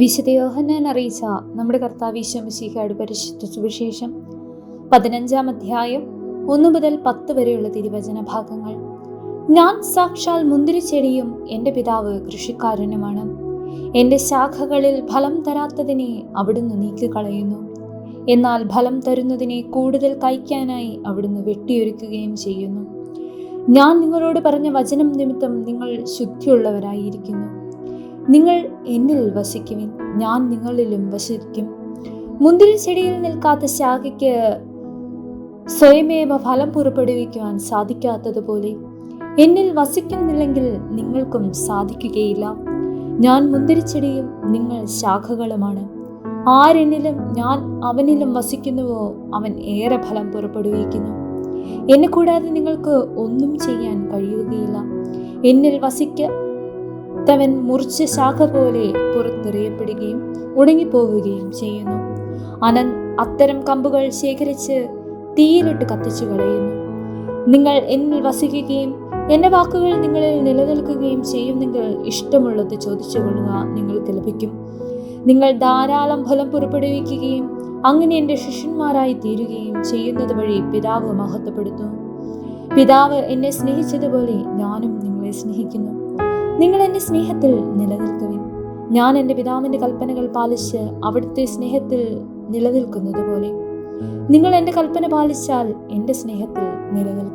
വിശുദ്ധ യോഹന്നാൻ അറിയിച്ച നമ്മുടെ കർത്താവ് ഈശോമിശിഹയുടെ പരിശുദ്ധ സുവിശേഷം പതിനഞ്ചാം അധ്യായം ഒന്നു മുതൽ പത്ത് വരെയുള്ള തിരുവചന ഭാഗങ്ങൾ. ഞാൻ സാക്ഷാൽ മുന്തിരിച്ചെടിയും എന്റെ പിതാവ് കൃഷിക്കാരനുമാണ്. എന്റെ ശാഖകളിൽ ഫലം തരാത്തതിനെ അവിടുന്ന് നീക്കിക്കളയുന്നു. എന്നാൽ ഫലം തരുന്നതിനെ കൂടുതൽ കഴിക്കാനായി അവിടുന്ന് വെട്ടിയൊരുക്കുകയും ചെയ്യുന്നു. ഞാൻ നിങ്ങളോട് പറഞ്ഞ വചനം നിമിത്തം നിങ്ങൾ ശുദ്ധിയുള്ളവരായിരിക്കുന്നു. നിങ്ങൾ എന്നിൽ വസിക്കുവിൻ ഞാൻ നിങ്ങളിലും വസിക്കും. മുന്തിരി ചെടിയിൽ നിൽക്കാത്ത ശാഖയ്ക്ക് സ്വയമേവ ഫലം പുറപ്പെടുവിക്കുവാൻ സാധിക്കാത്തതുപോലെ എന്നിൽ വസിക്കുന്നില്ലെങ്കിൽ നിങ്ങൾക്കും സാധിക്കുകയില്ല. ഞാൻ മുന്തിരിച്ചെടിയും നിങ്ങൾ ശാഖകളുമാണ്. ആരെന്നിലും ഞാൻ അവനിലും വസിക്കുന്നുവോ അവൻ ഏറെ ഫലം പുറപ്പെടുവിക്കുന്നു. എന്നെ കൂടാതെ നിങ്ങൾക്ക് ഒന്നും ചെയ്യാൻ കഴിയുകയില്ല. എന്നിൽ വസിക്കത്തവൻ മുറിച്ച ശാഖ പോലെ പുറത്തെറിയപ്പെടുകയും ഉണങ്ങിപ്പോവുകയും ചെയ്യുന്നു. അനൻ അത്തരം കമ്പുകൾ ശേഖരിച്ച് തീയിലിട്ട് കത്തിച്ചു കളയുന്നു. നിങ്ങൾ എന്നിൽ വസിക്കുകയും എന്റെ വാക്കുകൾ നിങ്ങളിൽ നിലനിൽക്കുകയും ചെയ്യുന്നെങ്കിൽ ഇഷ്ടമുള്ളത് ചോദിച്ചു കൊള്ളുക നിങ്ങൾക്ക് ലഭിക്കും. നിങ്ങൾ ധാരാളം ഫലം പുറപ്പെടുവിക്കുകയും അങ്ങനെ എന്റെ ശിഷ്യന്മാരായി തീരുകയും ചെയ്യുന്നത് വഴി പിതാവ് മഹത്വപ്പെടുത്തുന്നു. പിതാവ് എന്നെ സ്നേഹിച്ചതുപോലെ ഞാനും നിങ്ങളെ സ്നേഹിക്കുന്നു. നിങ്ങൾ എന്റെ സ്നേഹത്തിൽ നിലനിൽക്കുവിൻ. ഞാൻ എന്റെ പിതാവിന്റെ കൽപ്പനകൾ പാലിച്ച് അവിടുത്തെ സ്നേഹത്തിൽ നിലനിൽക്കുന്നത് പോലെ നിങ്ങൾ എന്റെ കൽപ്പന പാലിച്ചാൽ എന്റെ സ്നേഹത്തിൽ നിലനിൽക്കും.